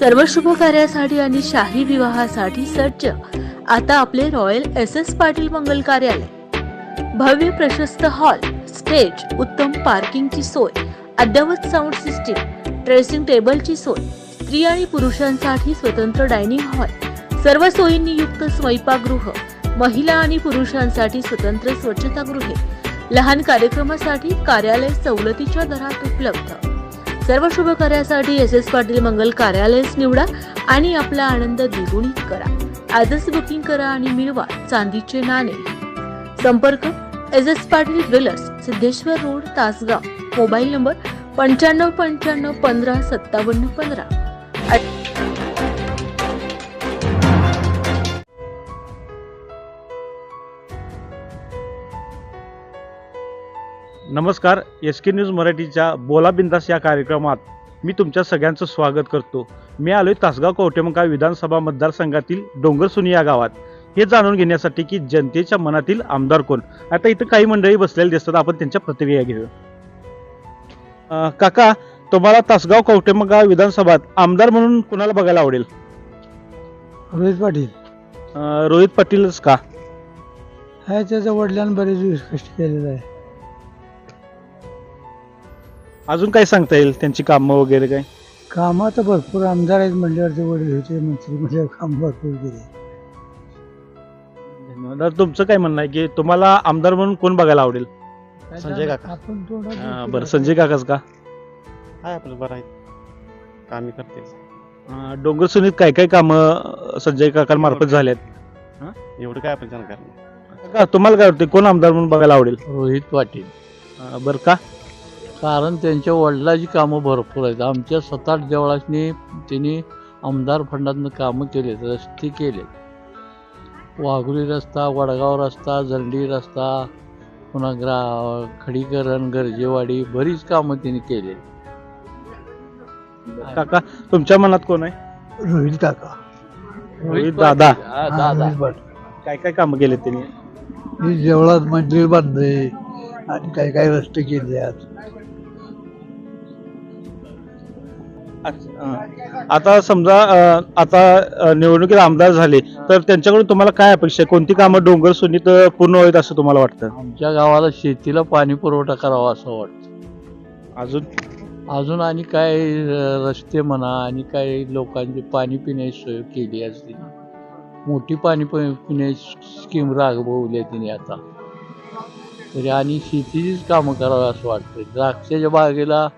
सर्व शुभ कार्यासाठी आणि शाही विवाहासाठी सज्ज. आता आपले रॉयल एस एस पाटील मंगल कार्यालय. भव्य प्रशस्त हॉल स्टेज उत्तम पार्किंगची सोय अद्ययावत साऊंड सिस्टीम ड्रेसिंग टेबलची सोय स्त्री आणि पुरुषांसाठी स्वतंत्र डायनिंग हॉल सर्व सोयींनी युक्त स्वयंपाकगृह महिला आणि पुरुषांसाठी स्वतंत्र स्वच्छतागृहे. लहान कार्यक्रमासाठी कार्यालय सवलतीच्या दरात उपलब्ध. सर्व शुभ कार्यासाठी एस एस पाटील मंगल कार्यालयच निवडा आणि आपला आनंद द्विगुणित करा. आजच बुकिंग करा आणि मिळवा चांदीचे नाणे. संपर्क S S Patil jewellers Siddheshwar road Tasgaon. Mobile number पंच्याण्णव पंच्याण्णव पंधरा सत्तावन्न पंधरा. नमस्कार एस के न्यूज मराठीच्या बोला बिंदास या कार्यक्रमात मी तुमच्या सगळ्यांचं स्वागत करतो. मी आलोय तासगाव कवटेमंका विधानसभा मतदारसंघातील डोंगरसुनी या गावात. हे जाणून घेण्यासाठी की जनतेच्या मनातील आमदार कोण? आता इथं काही मंडळी बसलेली दिसतात आपण त्यांच्या प्रतिक्रिया घेऊ अं, काका तुम्हाला तासगाव कवटेमंका विधानसभात आमदार म्हणून कुणाला बघायला आवडेल? रोहित पाटील. रोहित पाटीलच का? आहे त्याच्या वडिलांनी बरेच कष्ट केलेलं आहे अजून काय सांगता येईल? त्यांची कामं वगैरे काय? कामात तर भरपूर आमदार आहेत म्हणल्यावरती वडील होते मंत्री म्हणजे काम भरपूर केले. धन्यवाद. तुमचं काय म्हणणं आहे की तुम्हाला आमदार म्हणून कोण बघायला आवडेल? संजय काका. आपण अं, बोलतो बरं? संजय काकाच का? आहे आपलं बरं आहे. कामी करते. अं, डोंगर सुनीत काय काय कामं संजय काकांमार्फत झाल्यात? एवढं काय आपण जाणकार नाही. का तुम्हाला काय वाटतं कोण आमदार म्हणून बघायला आवडेल? रोहित पाटील. अं, बरं का? कारण त्यांच्या वडिलाची कामं भरपूर आहेत. आमच्या सताट देवळासनी त्यांनी आमदार फंडातनं कामं केलेत रस्ते केले वाघुली रस्ता वडगाव रस्ता झंडी रस्ता पुन्हा ग्रा खडीकरण गरजेवाडी बरीच कामं त्यांनी केले काका तुमच्या मनात कोण आहे? रोहित काका. रोहित दादा. हा, दादा. काय काय कामं केले त्यांनी? मी जेवळात मंदिर बांधले आणि काही काही रस्ते केले आहेत. आता समजा आता निवडणुकीत आमदार झाले तर त्यांच्याकडून तुम्हाला काय अपेक्षा आहे? कोणती कामं डोंगर सुनीत पूर्ण होईल असं तुम्हाला वाटतं? आमच्या गावाला शेतीला पाणी पुरवठा करावा असं वाटतं. अजून? अजून आणि काय अं, रस्ते म्हणा आणि काय लोकांची पाणी पिण्याची सोय केली असते. मोठी पाणी प- पिण्याची स्कीम राबवली आहे तिने आता. तरी आणि शेतीचीच कामं करावी असं वाटतं. द्राक्षाच्या बागेला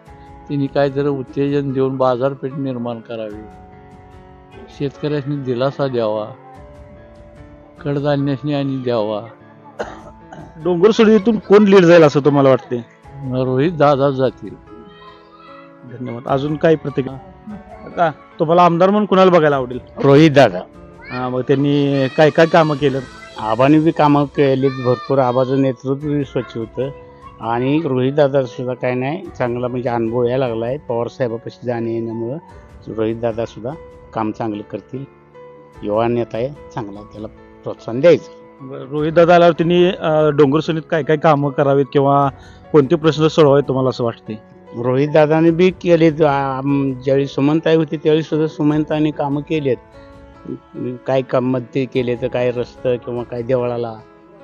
तिने काहीतरी उत्तेजन देऊन बाजारपेठ निर्माण करावी. शेतकऱ्यांनी दिलासा द्यावा. कडधान्यासनी आणि द्यावा. डोंगर सुनीतून कोण लीड जाईल असं तुम्हाला वाटते रोहित दादा जातील. धन्यवाद. अजून काय प्रतिक्रिया? का? तुम्हाला आमदार म्हणून कुणाला बघायला आवडेल? रोहित दादा. हा मग त्यांनी काय काय कामं केलं? आबाने बी कामं केलीत. भरपूर आबाचं नेतृत्व बी स्वच्छ होतं. आणि रोहित दादा सुद्धा काय नाही चांगला म्हणजे अनुभव यायला लागला आहे पवार साहेबापाशी जाणे येण्यामुळं रोहित दादा सुद्धा काम चांगलं करतील. युवा नेता आहे चांगला त्याला प्रोत्साहन द्यायचं. रोहित दादा आल्यावर त्यांनी डोंगर सुनीत काय काय कामं करावीत किंवा कोणते प्रश्न सोडवावेत तुम्हाला असं वाटते रोहित दादाने बी केले ज्यावेळी सुमनताई होती त्यावेळी सुद्धा सुमनताईने कामं केलेत. काय काम मदती केले तर काय रस्तं किंवा काय देवळाला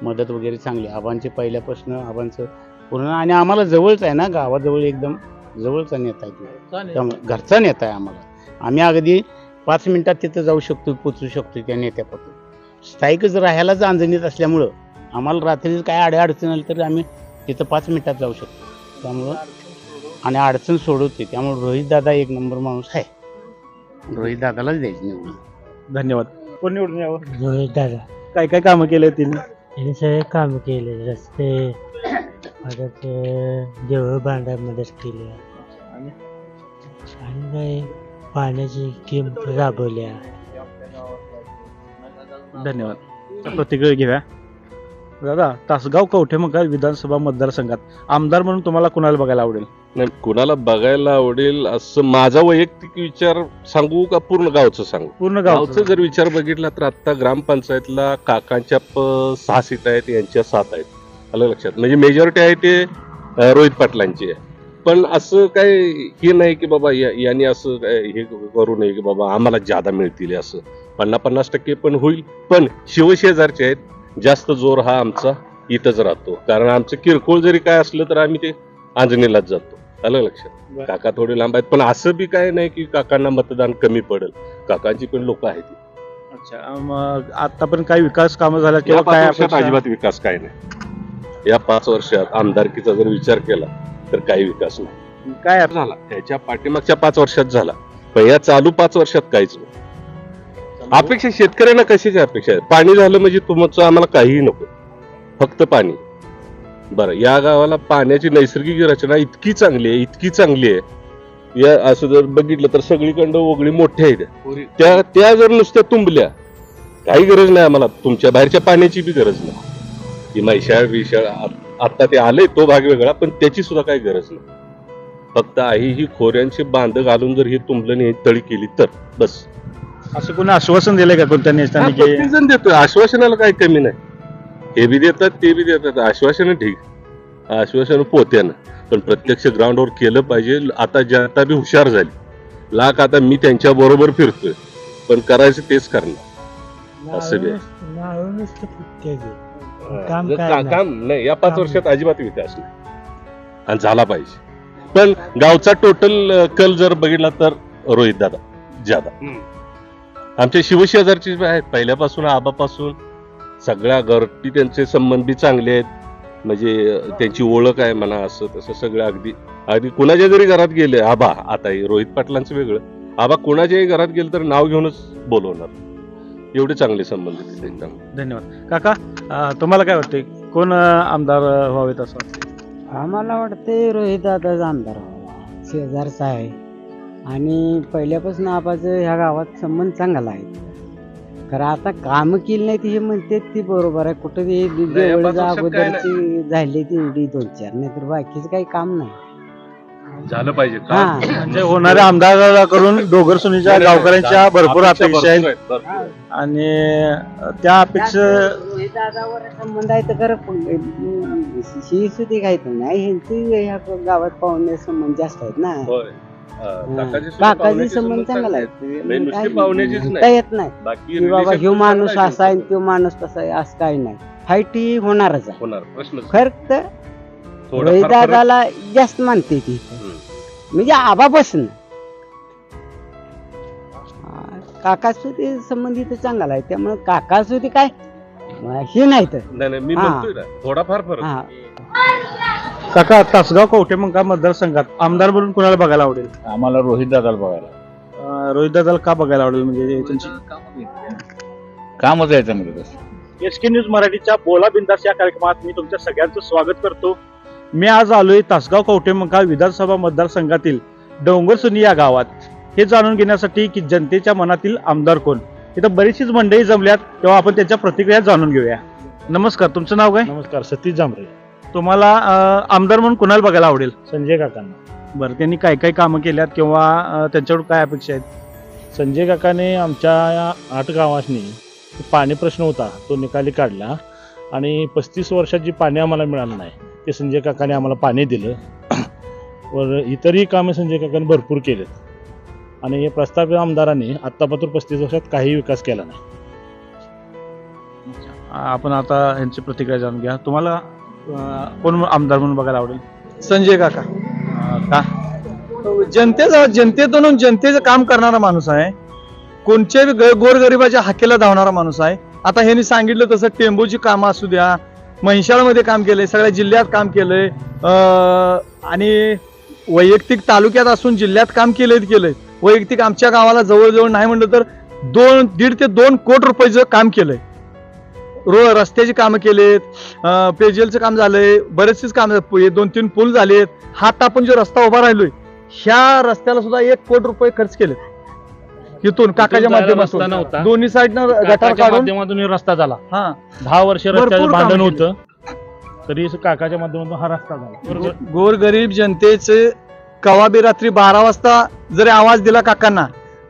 मदत वगैरे चांगली. आबांचे पहिल्यापासून आबांचं पूर्ण. आणि आम्हाला जवळच आहे ना गावाजवळ एकदम जवळचा नेता आहे. त्यामुळे घरचा नेता आहे आम्हाला. आम्ही अगदी पाच मिनिटात तिथं जाऊ शकतो पोचू शकतो त्या नेत्यापासून. स्थायिकच राहायलाच अंजनीत असल्यामुळं आम्हाला रात्री काय आडे अडचण आली तरी आम्ही तिथं पाच मिनिटात जाऊ शकतो. त्यामुळं आणि अडचण सोडवते त्यामुळे रोहित दादा एक नंबर माणूस आहे. रोहित दादालाच द्यायची निवडून. धन्यवाद. कोण निवडून यावं? रोहित दादा. काय काय कामं केले त्यांनी सगळे काम केले. रस्ते परत देवळ बांधाय मदत केली. आणि? आणि काय? पाण्याची स्कीम राबवल्या. धन्यवाद. प्रतिक्रिया घेऊया. दादा तासगाव कवठेमंका विधानसभा मतदारसंघात? आमदार म्हणून तुम्हाला कुणाला बघायला आवडेल? नाही कुणाला बघायला आवडेल असं माझा वैयक्तिक विचार सांगू का पूर्ण गावचं सांगू? पूर्ण गाव गावचं जर विचार बघितला तर आता ग्रामपंचायतला काकांच्या प- सहा सीट आहेत यांच्या सात आहेत. आलं लक्षात. म्हणजे मेजॉरिटी आहे ते रोहित पाटलांची आहे. पण असं काय हे नाही की बाबा यांनी असं हे करू नये की बाबा आम्हाला जादा मिळतील असं. पन्नास पन्नास टक्के पण होईल. पण शिवशेजारचे आहेत जास्त जोर हा आमचा इथंच राहतो. कारण आमचं किरकोळ जरी काय असलं तर आम्ही ते आंजणीलाच जातो. आलं लक्षात? काका थोडे लांब आहेत पण असं बी काय नाही की काकांना मतदान कमी पडेल. काकांची पण लोक आहेत अच्छा मग आतापर्यंत काही विकास कामं झाल्या या किंवा काय? अजिबात विकास काय नाही. या पाच वर्षात आमदारकीचा जर विचार केला तर काही विकास नाही. काय झाला? त्याच्या पाठीमागच्या पाच वर्षात झाला. पण या चालू पाच वर्षात काहीच नाही. अपेक्षा शेतकऱ्यांना कशाची अपेक्षा आहे? पाणी झालं म्हणजे तुमचं आम्हाला काहीही नको. फक्त पाणी. बरं या गावाला पाण्याची नैसर्गिक रचना इतकी चांगली आहे इतकी चांगली आहे. या असं जर बघितलं तर सगळीकडं वगळी मोठ्या आहेत. त्या त्या जर नुसत्या तुंबल्या काही गरज नाही आम्हाला. तुमच्या बाहेरच्या पाण्याची बी गरज नाही. ही मैशाळ विशाळ आता ते आले तो भाग वेगळा पण त्याची सुद्धा काही गरज नाही. फक्त आई ही खोऱ्यांची बांध घालून जर ही तुंबलं तळी केली तर बस. असं कोणी आश्वासन दिलंय का कोणत्या की जण देतोय. आश्वासनाला काही कमी नाही. हे बी देतात ते बी देतात. आश्वासन ठीक. आश्वासन पोत्यानं. पण प्रत्यक्ष ग्राउंडवर केलं पाहिजे. आता जनता बी हुशार झाली. लाख आता मी त्यांच्या बरोबर फिरतोय. पण करायचं तेच करणार. असं बी काम का-. काम नाही या पाच काम वर्षात अजिबात विकास नाही आणि झाला पाहिजे. पण गावचा टोटल कल जर बघितला तर रोहित दादा ज्यादा. आमच्या शिवशेजारचे जे आहेत पहिल्यापासून आबापासून सगळ्या घरटी त्यांचे संबंध बी चांगले आहेत. म्हणजे अं, त्यांची ओळख आहे म्हणा असं तसं सगळं अगदी अगदी कुणाच्या जरी घरात गेले आबा आता हे रोहित पाटलांचं वेगळं. आबा कुणाच्याही घरात गेलं तर नाव घेऊनच बोलवणार. एवढे चांगले संबंध आहेत धन्यवाद. काका अं, तुम्हाला काय वाटते कोण अं, आमदार अं, व्हावेत असं वाटतं आम्हाला वाटते रोहित दादाच आमदार व्हावा शेजारचा आहे आणि पहिल्यापासून आबाचं ह्या गावात संबंध चांगला आहे. खरं आता काम केली नाही हे म्हणते ती बरोबर आहे. कुठं ते या अगोदरची झाली ती एवढी दोन चार नाही तर बाकीचं काही काम नाही. झालं पाहिजे हा. म्हणजे होणाऱ्या आमदाराकडून डोगर सुनीच्या गावकऱ्यांच्या भरपूर अपेक्षा आहेत. आणि त्या अपेक्षा दादावर संबंध आहे तर खरं ही सुधी काही नाही. ह्यांची ह्या गावात पाहुणे संबंध जास्त आहेत ना. काकाची संबंध चांगला आहे नाही, नुसते पाहुण्याचीच नाही. म्हणता येत नाही. बाकी की बाबा relation ह्यो माणूस चांगला असा आहे. तो माणूस तसा आहे. असं काही नाही. फाईट ही होणारच आहे. होणार प्रश्नच खरं तर दादाला जास्त मानते ती. म्हणजे आबापासून. काका सुधी संबंधित चांगला आहे. त्यामुळे काका सुधी काय? हे नाही तर. नाही नाही मी हा. म्हणतोय ना थोडाफार फरक. हा. काका तासगाव कवठेमंका मतदारसंघात? आमदार म्हणून कोणाला बघायला आवडेल? आम्हाला रोहित दादाला बघायला रोहित दादाला का बघायला आवडेल म्हणजे त्यांची? कामच आहे चांगलं तसं. एस के न्यूज मराठीच्या बोला बिंदास या कार्यक्रमात मी तुमच्या सगळ्यांचं स्वागत करतो. मी आज आलोय तासगाव कवठेमंका विधानसभा मतदारसंघातील डोंगरसुनी या गावात. हे जाणून घेण्यासाठी की जनतेच्या मनातील आमदार कोण? इथं बरीचशीच मंडळी जमल्यात तेव्हा आपण त्यांच्या प्रतिक्रिया जाणून घेऊया. नमस्कार तुमचं नाव काय? नमस्कार सतीश जांभरे. तुम्हाला अं, आमदार म्हणून कुणाला बघायला आवडेल? संजय काकांना. बरं त्यांनी काय काय कामं केल्यात किंवा अं, त्यांच्याकडून काय अपेक्षा आहेत? संजय काकाने आमच्या या आठ गावांनी पाणी प्रश्न होता तो निकाली काढला. आणि पस्तीस वर्षात जी पाणी आम्हाला मिळालं नाही ते संजय काकाने आम्हाला पाणी दिलं. वर इतरही कामे संजय काकाने भरपूर केलेत. आणि हे प्रस्तावित आमदारांनी आत्तापासून पस्तीस वर्षात काही विकास केला नाही. आपण आता यांची प्रतिक्रिया जाणून घ्या. तुम्हाला अं, कोण आमदार म्हणून बघायला आवडेल? संजय काका. अं, का? जनतेचा जनतेतून जनतेचं काम करणारा माणूस आहे. कोणत्याही ग- गोरगरिबाच्या हाकेला धावणारा माणूस आहे. आता ह्यांनी सांगितलं तसं टेंबूची कामं असू द्या म्हैसाळमध्ये काम केलंय सगळ्या जिल्ह्यात काम केलंय. आणि वैयक्तिक तालुक्यात असून जिल्ह्यात काम केलंय केलंय. वैयक्तिक आमच्या गावाला जवळजवळ नाही म्हणलं तर दोन दीड ते दोन कोटी रुपयाचं काम केलंय. रो रस्त्याची कामं केलेत पेजेलचं काम झालंय बरेचसेच काम दोन तीन पूल झालेत. हात आपण जो रस्ता उभा राहिलोय ह्या रस्त्याला सुद्धा एक कोटी रुपये खर्च केलेत. इथून काकाच्या जायला रस्ता माध्यमातून नव्हता. दोन्ही साईडनं गटार काकाच्या काढून. माध्यमातून हे रस्ता झाला. हा. दहा वर्ष भरपूर रस्त्याचं कामं भांडण केली. होतं. तरी काकाच्या माध्यमातून हा रस्ता झाला. गोरगरीब जनतेचे कवाबी रात्री बारा वाजता जरी आवाज दिला काकांना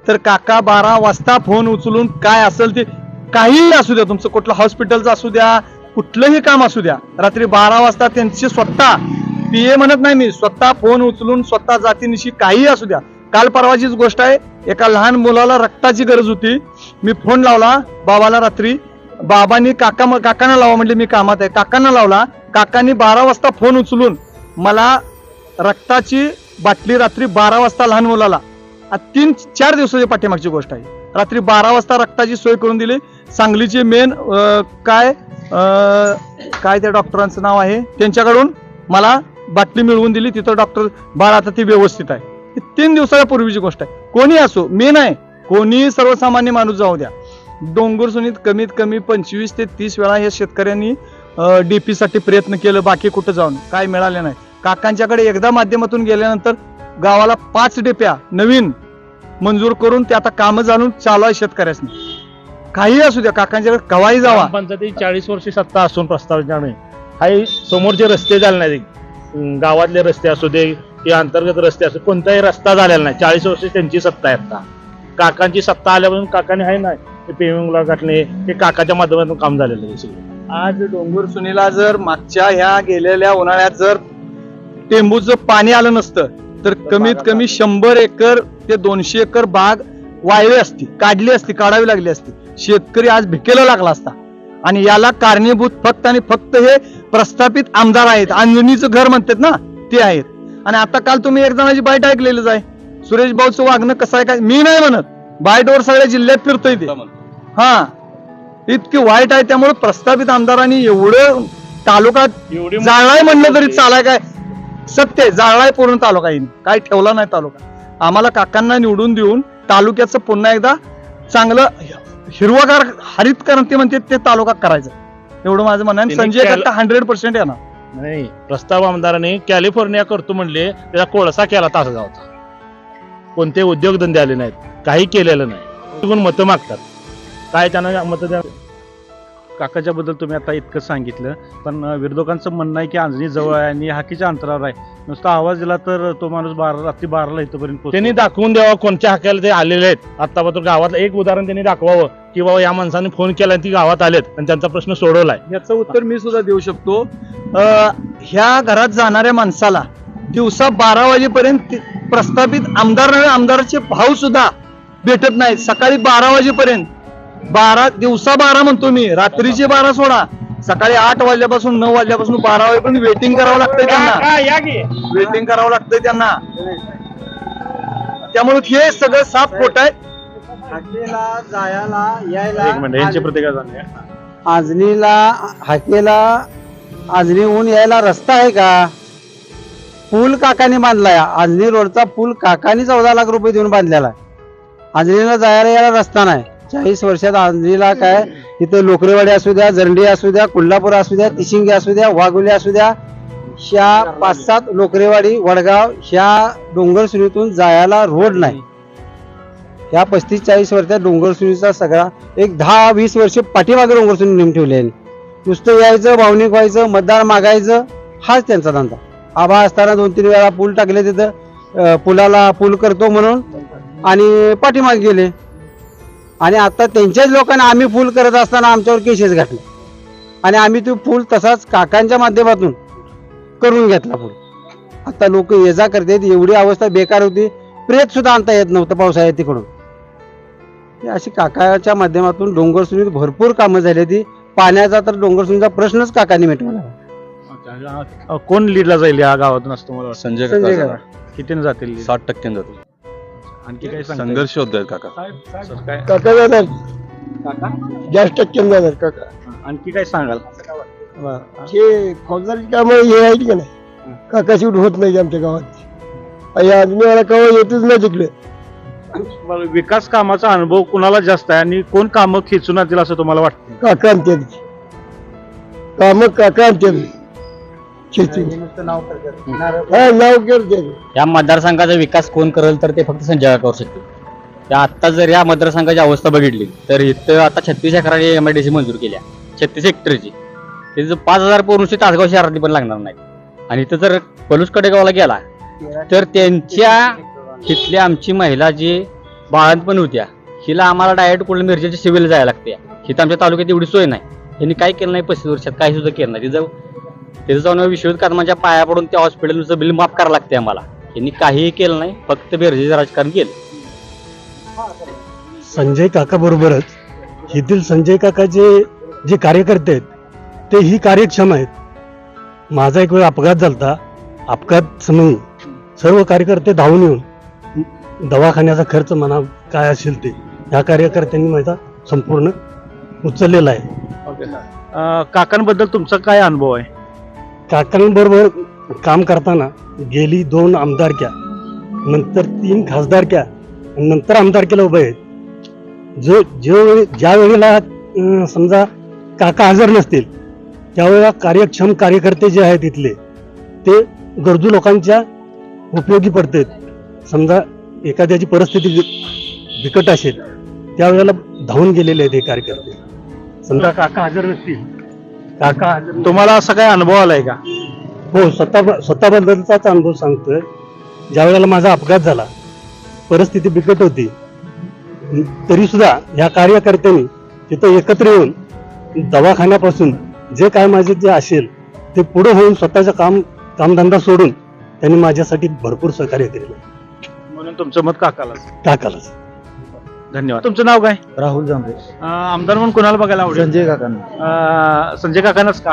तर काका बारा वाजता फोन उचलून काय असेल ते काहीही असू द्या. तुमचं कुठलं हॉस्पिटलचं असू द्या कुठलंही काम असू द्या. रात्री बारा वाजता त्यांचे स्वतः पीए म्हणत नाही मी स्वतः फोन उचलून स्वतः जातीनिशी काही असू द्या. काल परवाचीच गोष्ट आहे एका लहान मुलाला रक्ताची गरज होती. मी फोन लावला बाबाला रात्री. बाबांनी काका काकांना लावा म्हणजे मी कामात आहे. काकांना लावला. काकांनी बारा वाजता फोन उचलून मला रक्ताची बाटली रात्री बारा वाजता लहान मुलाला तीन चार दिवसाच्या पाठीमागची गोष्ट आहे. रात्री बारा वाजता रक्ताची सोय करून दिली. सांगलीचे मेन काय काय त्या डॉक्टरांचं नाव आहे? त्यांच्याकडून मला बाटली मिळवून दिली. तिथं डॉक्टर बारा आता ती व्यवस्थित आहे. ही तीन दिवसाच्या पूर्वीची गोष्ट आहे. कोणी असो मी नाही. कोणीही सर्वसामान्य माणूस जाऊ द्या. डोंगर सुनीत कमीत कमी पंचवीस ते तीस वेळा या शेतकऱ्यांनी डीपी साठी प्रयत्न केलं बाकी कुठं जाऊन. काय मिळाले नाही. काकांच्याकडे एकदा माध्यमातून गेल्यानंतर गावाला पाच डेप्या नवीन मंजूर करून ते आता कामं जाणून चालू आहे शेतकऱ्यासनी. काही असू द्या काकांच्याकडे कवाही जावा. पंचायती चाळीस वर्षी सत्ता असून प्रस्ताव नाही हाही समोरचे रस्ते झाले नाही गावातले रस्ते असू दे किंवा अंतर्गत रस्ते असू कोणताही रस्ता झालेला नाही. चाळीस वर्ष त्यांची सत्ता आहे आता. काकांची सत्ता आल्यापासून काकाने आहे ना ते पेविंगला गाठणे हे काकाच्या माध्यमातून काम झालेलं आहे सगळं. आज डोंगर सुनीला जर मागच्या ह्या गेलेल्या उन्हाळ्यात जर टेंबूचं पाणी आलं नसतं तर कमीत कमी शंभर एकर ते दोनशे एकर बाग वाळली असती काढली असती काढावी लागली असती. शेतकरी आज भिकेला लागला असता. आणि याला कारणीभूत फक्त आणि फक्त हे प्रस्थापित आमदार आहेत. अंजनीचं घर म्हणतात ना ते आहेत. आणि आता काल तुम्ही एक जणाची बाईट ऐकलेलीच आहे. सुरेश भाऊचं वागणं कसं आहे काय? मी नाही म्हणत. बाईटवर सगळ्या जिल्ह्यात फिरतोय ते. हा. इतकी वाईट आहे त्यामुळे प्रस्थापित आमदारांनी एवढं एवढी जाळलाय म्हणलं तरी चालाय काय? सत्य जाळलाय पूर्ण तालुका येईन काय ठेवला नाही तालुका. आम्हाला काकांना निवडून देऊन तालुक्याचं पुन्हा एकदा चांगलं हिरवागार हरित क्रांती म्हणते ते तालुका करायचं. एवढं माझं म्हणणं संजय काका हंड्रेड पर्सेंट येणार. नाही प्रस्ताव आमदाराने कॅलिफोर्निया करतो म्हणले त्याचा कोळसा केला तासगावचा. कोणते उद्योगधंदे आले नाहीत काही केलेलं नाही. मतं मागतात. काय त्यांना मतं द्या काकाच्या बद्दल तुम्ही आता इतकं सांगितलं पण विरोधकांचं म्हणणं आहे की अंजनी जवळ आहे आणि हाकीच्या अंतरावर आहे. नुसता आवाज दिला तर तो माणूस बारा रात्री बाराला इथपर्यंत. त्यांनी दाखवून द्यावं कोणत्या हाक्याला ते आलेले आहेत. आतापर्यंत गावातलं एक उदाहरण त्यांनी दाखवावं की बाबा या माणसाने फोन केला आणि ती गावात आलेत आणि त्यांचा प्रश्न सोडवलाय. याचं उत्तर मी सुद्धा देऊ शकतो. अं, ह्या घरात जाणाऱ्या माणसाला दिवसा बारा वाजेपर्यंत ते प्रस्थापित आमदार नव्हे आमदाराचे भाव सुद्धा भेटत नाहीत. सकाळी बारा वाजेपर्यंत बारा दिवसा बारा म्हणतो मी. रात्रीचे बारा सोडा. सकाळी आठ वाजल्यापासून नऊ वाजल्यापासून बारा वाजेपर्यंत वेटिंग करावं लागतंय त्यांना. वेटिंग करावं लागतंय त्यांना. त्यामुळे हे सगळं साफ खोट आहे. जायला एक मिनिट यांची प्रतिक्रिया जाणूया आजनीला हाकेला आजनीहून यायला रस्ता आहे का? पूल काकाने बांधलाय. आजनी रोडचा पूल काकाने चौदा लाख रुपये देऊन बांधलेला आहे. आजनीला जायला यायला रस्ता नाही. चाळीस वर्षात आंधळीला काय? इथं लोकरेवाडी असू द्या जरंडी असू द्या कोल्हापूर असू द्या तिशिंगे असू द्या वाघोली असू द्या ह्या पाच सात लोकरेवाडी वडगाव ह्या डोंगर सुरीतून जायला रोड नाही. ह्या पस्तीस चाळीस वर्षात डोंगर सुरीचा सगळा एक दहा वीस वर्ष पाठीमागे डोंगर सुरी नेम ठेवले आहे नुसतं यायचं भावनिक व्हायचं मतदार मागायचं हाच त्यांचा धंदा. आभा असताना दोन तीन वेळा पूल टाकले तिथं पुलाला पूल करतो म्हणून आणि पाठीमागे गेले. आणि आता त्यांच्याच लोकांना आम्ही फुल करत असताना आमच्यावर केसेस घातले. आणि आम्ही तो फुल तसाच काकांच्या माध्यमातून करून घेतला फुल. आता लोक ये जा करतात एवढी अवस्था बेकार होती. प्रेत सुद्धा आणता येत नव्हतं पावसाळ्यात तिकडून. अशी काकाच्या माध्यमातून डोंगर सुनीत भरपूर कामं झाली ती पाण्याचा तर डोंगर सुनीचा प्रश्नच काकांनी मिटवला. कोण लीडला जाईल या गावातून असं तुम्हाला वाटतं? संजय संजय. कितीने जातील? साठ टक्क्यानं जातो आणखी काय सांगता संघर्ष होत आहेत काका. काय? काका जाणार. काका? जास्त टक्के जाणार काका. आणखी काय सांगाल? हे. फौजदारी काम हे आहेत का नाही? काकाशी होत नाही आमच्या गावात. या आदमीवाला कवा येतच नाही तिकडे बरं, विकास कामाचा अनुभव कुणाला जास्त आहे? आणि कोण कामं खेचून आणतील असं तुम्हाला वाटतं? काका आणते काम काका आणते शेती. या मतदारसंघाचा विकास कोण करेल तर ते फक्त संजय काका करू शकते. त्या आता जर या मतदारसंघाची अवस्था बघितली तर इथं आता छत्तीस एकराची एम आय डी सी मंजूर केल्या. छत्तीस हेक्टरची. त्याचं पाच हजार पोरुषी तासगाव शहरातली पण लागणार नाही आणि इथं जर पलूस कडेगावला गेला तर त्यांच्या तिथल्या आमची महिला जी बाळंतपण होत्या हिला आम्हाला डायरेक्ट कुठल्या मिरजेच्या सिव्हिल जायला लागते. हिथं आमच्या तालुक्यात एवढी सोय नाही. यांनी काय केलं नाही पस्तीस वर्षात काही सुद्धा केलं नाही. तिथं जाऊन विश्वजित कदमांच्या पाया पडून त्या हॉस्पिटलचं बिल माफ करावं लागते आम्हाला. त्यांनी काहीही केलं नाही फक्त बेरजेचं राजकारण केलं. संजय काका बरोबरच येथील संजय काकाचे जे कार्यकर्ते आहेत ते ही कार्यक्षम आहेत. माझा एक वेळ अपघात झालता अपघात समयी सर्व कार्यकर्ते धावून येऊन दवाखान्याचा खर्च म्हणा काय असेल ते ह्या कार्यकर्त्यांनी माझा संपूर्ण उचललेला आहे. काकांबद्दल तुमचा काय अनुभव आहे? काकांबरोबर काम करताना गेली दोन आमदारक्या नंतर तीन खासदारक्या नंतर आमदारक्याला उभे आहेत. जो जो ज्या वेळेला समजा काका हजर नसतील त्यावेळेला कार्यक्षम कार्यकर्ते जे आहेत इथले ते गरजू लोकांच्या उपयोगी पडतात. समजा एखाद्याची परिस्थिती बिकट असेल त्यावेळेला धावून गेलेले आहेत हे कार्यकर्ते. समजा काका हजर नसतील काका. तुम्हाला असा काय अनुभव आलाय का? हो स्वतः स्वतःबद्दलचाच अनुभव सांगतोय. ज्या वेळेला माझा अपघात झाला परिस्थिती बिकट होती. तरी सुद्धा ह्या कार्यकर्त्यांनी तिथं एकत्र येऊन दवाखान्यापासून जे काय माझे जे असेल ते पुढे होऊन स्वतःचं काम कामधंदा सोडून त्यांनी माझ्यासाठी भरपूर सहकार्य केलेलं म्हणून तुमचं मत काकाला काकालाच. धन्यवाद. तुमचं नाव काय? राहुल जांभे अं, आमदार म्हणून कोणाला बघायला आवडेल? संजय काकांना. अं, संजय काकांनाच का?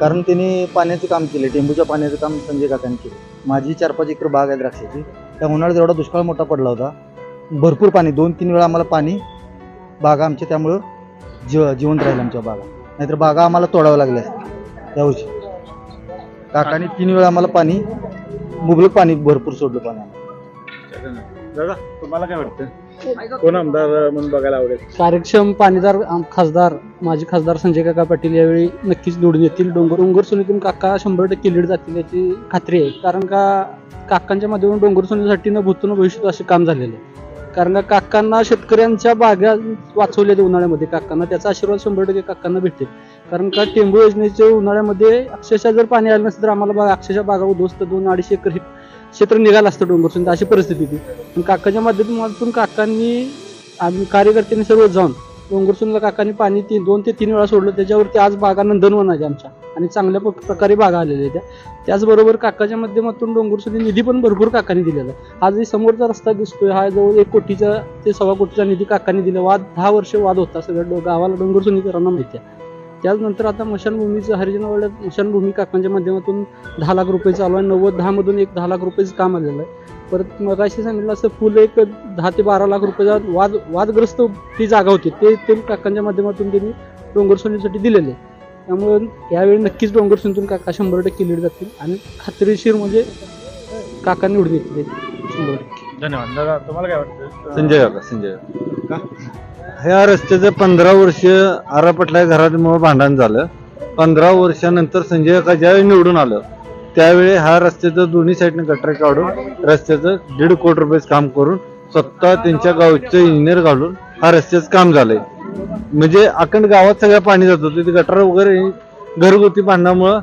कारण त्यांनी पाण्याचं काम केले टेंबूच्या पाण्याचं काम संजय काकांनी केलं. माझी चार पाच एकर बाग आहे द्राक्षाची. त्या उन्हाळ्यात एवढा दुष्काळ मोठा पडला होता. भरपूर पाणी दोन तीन वेळा आम्हाला पाणी बागा आमच्या त्यामुळं जीव जिवंत राहील आमच्या बागा. नाहीतर बागा आम्हाला तोडाव्या लागल्या. असत्या त्यावर्षी काकाने तीन वेळा आम्हाला पाणी मुबलक पाणी भरपूर सोडलं पाणी आम्हाला. दादा तुम्हाला काय वाटतं? कोण आमदार म्हणून बघायला आवडेल? कार्यक्षम पाणीदार आम- खासदार माजी खासदार संजय काका पाटील यावेळी नक्कीच निवडून येतील. डोंगर डोंगर सोनीतून काका शंभर टक्के लीड जातील याची खात्री आहे. कारण का काकांच्या माध्यमातून डोंगर सोनीसाठी न भूतून भविष्यात असे काम झालेले आहे. कारण का काकांना शेतकऱ्यांच्या बागा वाचवल्या त्या उन्हाळ्यामध्ये. काकांना त्याचा आशीर्वाद शंभर टक्के काकांना भेटेल कारण का टेंबू योजनेच्या उन्हाळ्यामध्ये अक्षरशः जर पाणी आलं नसतं तर आम्हाला बागा अक्षरशः बागा उद्ध्वस्त दोन अडीचशे एकर हे क्षेत्र निघालं असतं डोंगरसून अशी परिस्थिती होती. पण काकाच्या माध्यमातून काकांनी आम्ही कार्यकर्त्यांनी सर्व जाऊन डोंगरसूनला काकांनी पाणी तीन दोन ते तीन वेळा सोडलं. त्याच्यावरती आज बागा नंदनवन आहे आमच्या आणि चांगल्या प- प्रकारे बागा आलेल्या आहेत त्या. त्याचबरोबर काकाच्या माध्यमातून डोंगरसुनी निधी पण भरपूर काकांनी दिलेला आहे. आज समोरचा रस्ता दिसतोय हा जवळ एक कोटीचा ते सव्वा कोटीचा निधी काकांनी दिला. वाद दहा वर्ष वाद होता सगळ्या डो- गावाला डोंगरसुनीकरांना माहिती आहे. त्याचनंतर आता मशानभूमीचं हरिजनवाड्यात मशानभूमी काकांच्या माध्यमातून दहा लाख रुपये चालू आहे. नव्वद दहा मधून एक दहा लाख रुपयाचं काम आलेलं आहे. परत मगाशी सांगितलं असं फुल एक दहा ते बारा लाख रुपयाचा वाद वादग्रस्त ती जागा होती. ते ते काकांच्या माध्यमातून त्यांनी डोंगर सोनीसाठी दिलेले त्यामुळे यावेळी नक्कीच डोंगर सोनीतून काका शंभर टक्के लीड जातील आणि खात्रीशीर म्हणजे काका निवडून येतील शंभर टक्के धन्यवाद. दादा तुम्हाला काय वाटतं? संजय काका संजय ह्या रस्त्याचं पंधरा वर्ष आरापटल्या घरामुळे भांडण झालं. पंधरा वर्षानंतर संजय काका ज्यावेळी निवडून आलं त्यावेळी हा रस्त्याचं दोन्ही साईडनं गटर काढून रस्त्याचं दीड कोटी रुपये काम करून स्वतः त्यांच्या गावचं इंजिनियर घालून हा रस्त्याचं काम झालंय. म्हणजे अखंड गावात सगळं पाणी जात होतं. ते गटर वगैरे घरगुती भांडणामुळं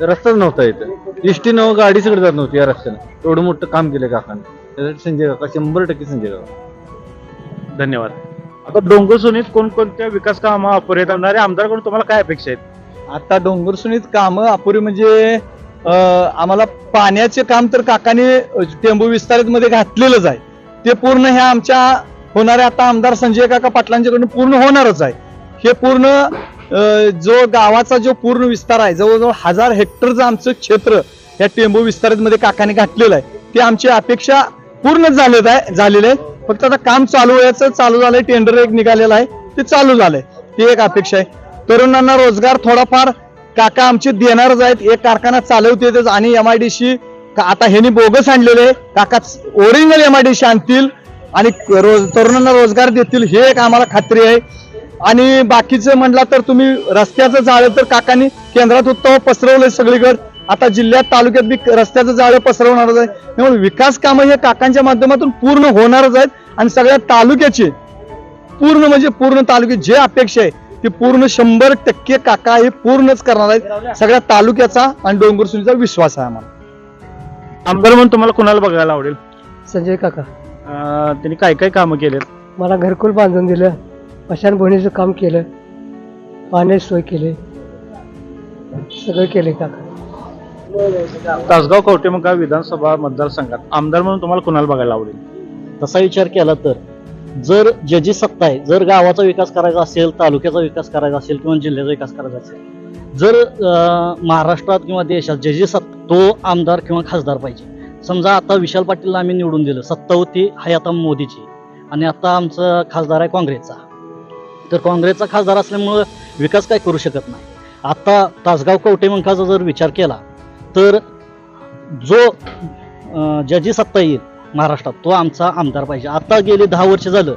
रस्ताच नव्हता इथं. इष्टी नव गाडी सगळं जात नव्हती या रस्त्यानं. एवढं मोठं काम केलं काकांनी. त्यासाठी संजय काका शंभर टक्के संजय काका. धन्यवाद. आता डोंगरसुनीत कोणकोणत्या विकास कामं अपुरे होणारे आमदारकडून तुम्हाला काय अपेक्षा आहेत? आता डोंगरसुनीत कामं अपुरी म्हणजे आम्हाला पाण्याचे काम तर काकाने टेंबू विस्तारित मध्ये घातलेलंच आहे. ते पूर्ण ह्या आमच्या होणाऱ्या आता आमदार संजय काका पाटलांच्याकडून पूर्ण होणारच आहे. हे पूर्ण जो गावाचा जो पूर्ण विस्तार आहे जवळजवळ हजार हेक्टरचं आमचं क्षेत्र या टेंबू विस्तारित मध्ये काकाने घातलेलं आहे. ते आमची अपेक्षा पूर्ण झालेलं आहे झालेलं आहे. फक्त आता काम चालू व्हायचं चालू झालंय टेंडर एक निघालेलं आहे ते चालू झालंय. ती एक अपेक्षा आहे. तरुणांना रोजगार थोडाफार काका आमचे देणारच आहेत एक कारखाना चालवतेच आणि एम आय डी सी आता ह्यांनी बोगस आणलेले काका original M I D C आणतील आणि रोज तरुणांना रोजगार देतील हे एक आम्हाला खात्री आहे. आणि बाकीचं म्हणला तर तुम्ही रस्त्याचं झालं तर काकांनी केंद्रात उत्तम पसरवलंय सगळीकडे. आता जिल्ह्यात तालुक्यात बी रस्त्याचं जाळं पसरवणारच आहे. त्यामुळे विकास कामं हे काकांच्या माध्यमातून पूर्ण होणारच आहेत आणि सगळ्या तालुक्याचे पूर्ण म्हणजे पूर्ण तालुक्यात जे अपेक्षा आहे ती पूर्ण शंभर टक्के काका हे पूर्णच करणार आहेत. सगळ्या तालुक्याचा आणि डोंगरसुनीचा विश्वास आहे आम्हाला. आमदार म्हणून तुम्हाला कोणाला बघायला आवडेल? संजय काका. अं, त्यांनी काय काय कामं केलेत? मला घरकुल बांधून दिलं मशानभूमीचं काम केलं पाण्याची सोय केली सगळं केले काका. तासगाव कवटेमका विधानसभा मतदारसंघात आमदार म्हणून तुम्हाला कुणाला बघायला आवडेल? तसा विचार केला तर जर ज्याची सत्ता आहे जर गावाचा विकास करायचा असेल तालुक्याचा विकास करायचा असेल किंवा जिल्ह्याचा विकास करायचा असेल जर महाराष्ट्रात किंवा देशात ज्याची सत्ता तो आमदार किंवा खासदार पाहिजे. समजा आता विशाल पाटीलला आम्ही निवडून दिलं सत्ता होती हाय आता मोदीची. आणि आता आमचा खासदार आहे काँग्रेसचा. तर काँग्रेसचा खासदार असल्यामुळं विकास काय करू शकत नाही. आता तासगाव कवटेमंकाचा जर विचार केला तर जो ज्याची सत्ता येईल महाराष्ट्रात तो आमचा आमदार पाहिजे. आता गेले दहा वर्ष झालं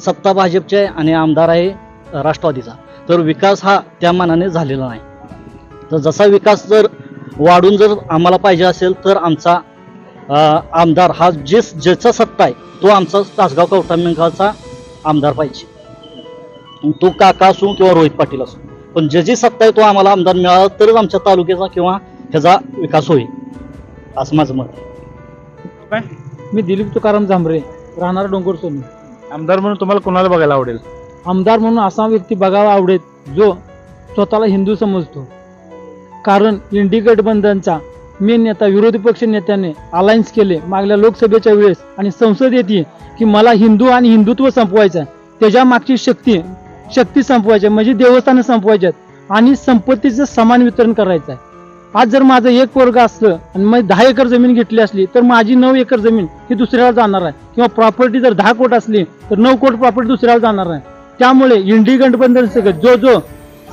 सत्ता भाजपची आहे आणि आमदार आहे राष्ट्रवादीचा. तर विकास हा त्या मानाने झालेला नाही. तर जसा विकास जर वाढून जर आम्हाला पाहिजे असेल तर आमचा आमदार हा जे ज्याचा सत्ता आहे तो आमचा तासगाव कवटामेंकाचा आमदार पाहिजे. तो काका असो किंवा रोहित पाटील असो पण ज्याची सत्ता आहे तो आम्हाला आमदार मिळाला तरच आमच्या तालुक्याचा किंवा ह्याचा विकास होईल असं माझं मत आहे. मी दिलीप तुकाराम झांबरे राहणार डोंगर सोनी. आमदार म्हणून तुम्हाला कुणाला बघायला आवडेल? आमदार म्हणून असा व्यक्ती बघावा आवडेल जो स्वतःला हिंदू समजतो. कारण इंडी गठबंधनचा मेन नेता विरोधी पक्ष नेत्याने अलायन्स केले मागल्या लोकसभेच्या वेळेस. आणि संसद येते की मला हिंदू आणि हिंदुत्व संपवायचं आहे. त्याच्या मागची शक्ती शक्ती संपवायची आहे. म्हणजे देवस्थानं संपवायची आहेत. आणि संपत्तीचं समान वितरण करायचं आहे. आज जर माझं एक वर्ग असलं आणि मग दहा एकर जमीन घेतली असली तर माझी नऊ एकर जमीन ही दुसऱ्याला जाणार आहे. किंवा प्रॉपर्टी जर दहा कोट असली तर नऊ कोट प्रॉपर्टी दुसऱ्याला जाणार आहे. त्यामुळे इंडी गठबंधन सगळं जो जो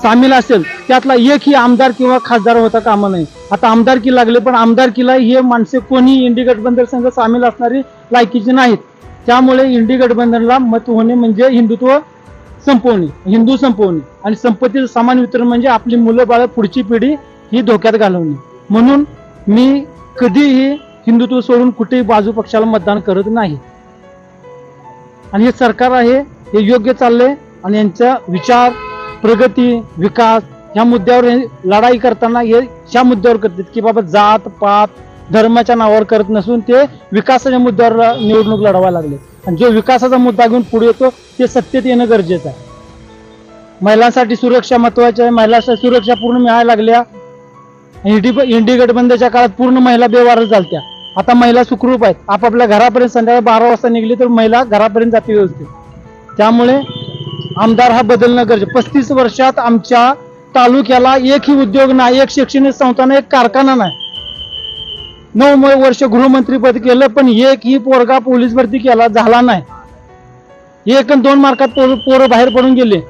सामील असेल त्यातला एकही आमदार किंवा खासदार होता कामा नाही आता आमदारकी लागले पण आमदारकीला हे माणसे कोणी इंडी गठबंधन संघ सामील असणारी लायकीची नाहीत. त्यामुळे इंडी गठबंधनला मत होणे म्हणजे हिंदुत्व संपवणे हिंदू संपवणे. आणि संपत्तीचं समान वितरण म्हणजे आपली मुलं बाळ पुढची पिढी ही धोक्यात घालवणे म्हणून मी कधीही हिंदुत्व सोडून कुठेही बाजू पक्षाला मतदान करत नाही. आणि हे सरकार आहे हे योग्य चाललंय आणि यांचा विचार प्रगती विकास ह्या मुद्द्यावर लढाई करताना हे ह्या मुद्द्यावर करतात की बाबा जात पात धर्माच्या नावावर करत नसून ते विकासाच्या मुद्द्यावर निवडणूक लढवायला लागले. आणि जो विकासाचा मुद्दा घेऊन पुढे येतो ते सत्तेत येणं गरजेचं आहे. महिलांसाठी सुरक्षा महत्वाची आहे महिलांसाठी सुरक्षा पूर्ण मिळायला लागल्या इंडी इंडी काळात पूर्ण महिला बेवारच झालत्या. आता महिला सुखरूप आहेत. आपापल्या घरापर्यंत संध्याकाळी बारा वाजता निघली तर महिला घरापर्यंत जाते व्यवस्थित. त्यामुळे आमदार हा बदलणं गरजे पस्तीस वर्षात आमच्या तालुक्याला एकही उद्योग नाही एक शैक्षणिक संस्था नाही एक कारखाना नाही. नऊ वर्ष गृहमंत्रीपद केलं पण एक ही पोरगा पोलीस भरती केला झाला नाही. एक दोन मार्कात पोर पोरं बाहेर पडून गेले.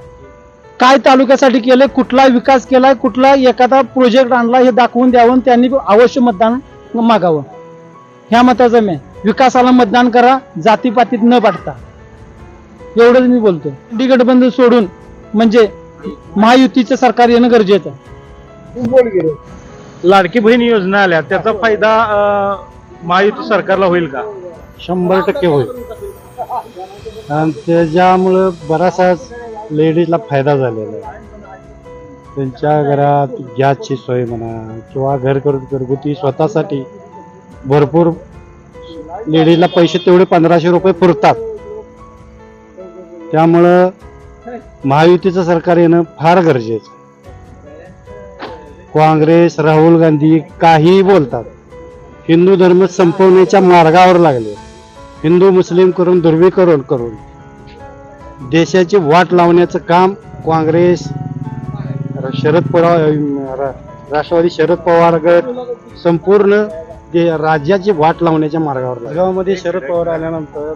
काय तालुक्यासाठी केलंय कुठला विकास केलाय कुठला एखादा प्रोजेक्ट आणला हे दाखवून द्यावं आणि त्यांनी अवश्य मतदान मागावं. ह्या मताचं मी विकासाला मतदान करा जातीपातीत न पाठता एवढंच मी बोलतो इंडी गठबंधन सोडून म्हणजे महायुतीचं सरकार येणं गरजेचं आहे. लाडकी बहीण योजना आल्या त्याचा फायदा महायुती सरकारला होईल का? शंभर टक्के होईल. आणि त्याच्यामुळं बराचसाच लेडीजला फायदा झालेला आहे. त्यांच्या घरात गॅसची सोय म्हणा किंवा घर करून घरगुती स्वतःसाठी भरपूर लेडीजला पैसे तेवढे पंधराशे रुपये पुरतात. त्यामुळं महायुतीचं सरकार येणं फार गरजेचं काँग्रेस राहुल गांधी काहीही बोलतात. हिंदू धर्म संपवण्याच्या मार्गावर लागले. हिंदू मुस्लिम करून ध्रुवीकरण करून. देशाची वाट लावण्याचं काम काँग्रेस शरद पवार राष्ट्रवादी शरद पवार गट संपूर्ण राज्याची वाट लावण्याच्या मार्गावर गावामध्ये शरद पवार आल्यानंतर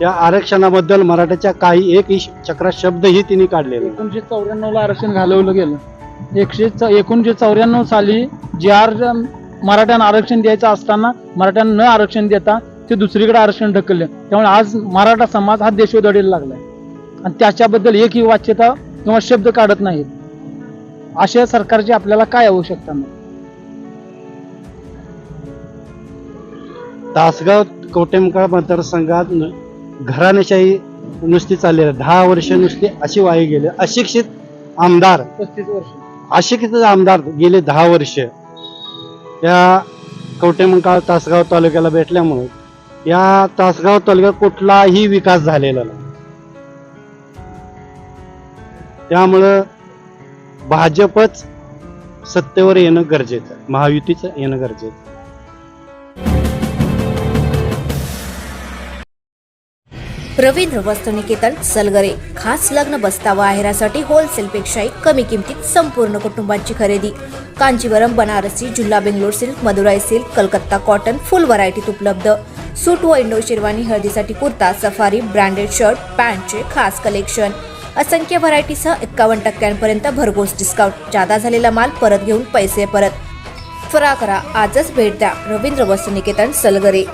या आरक्षणाबद्दल मराठ्याच्या काही एक चक्रा शब्दही तिने काढलेले नाही. एकोणीशे चौऱ्याण्णव ला आरक्षण घालवलं गेलं. एकशे च- एकोणीशे चौऱ्याण्णव साली जे आर मराठ्यांना आरक्षण द्यायचं असताना मराठ्यांना न आरक्षण देता ते दुसरीकडे आरक्षण ढकललं. त्यामुळे आज मराठा समाज हा देशोधडीला लागलाय. आणि त्याच्याबद्दल एकही वाच्यता किंवा शब्द काढत नाहीत. अशा सरकारची आपल्याला काय आवश्यकता नाही. तासगाव कवटेमकाळ मतदारसंघात घराणेशाही नुसती चाललेली आहे. दहा वर्ष नुसती अशी वाई गेले. अशिक्षित आमदार पस्तीस वर्ष. अशिक्षित आमदार गेले दहा वर्ष. या कवटेमंकाळ तासगाव तालुक्याला भेटल्यामुळे या तासगाव तालुक्यात कुठलाही विकास झालेला नाही. त्यामुळं भाजपच सत्तेवर येणं गरजेचं आहे. महायुतीचं येणं गरजेचं आहे. रवींद्र वस्तुनिकेतन सलगरे. खास लग्न बसतावा आहेरासाठी होलसेलपेक्षाही कमी किमतीत संपूर्ण कुटुंबांची खरेदी. कांजीवरम बनारसी जिल्हा Bangalore silk Madurai silk Calcutta cotton full व्हरायटीत उपलब्ध. सूट व इंडो शेरवानी हळदीसाठी कुर्ता सफारी ब्रँडेड शर्ट पॅन्टचे खास कलेक्शन असंख्य व्हरायटीसह एक्कावन्न टक्क्यांपर्यंत भरघोस डिस्काउंट जादा झालेला माल परत घेऊन पैसे परत. फरा करा. आजच भेट द्या. रवींद्र वस्तुनिकेतन सलगरे.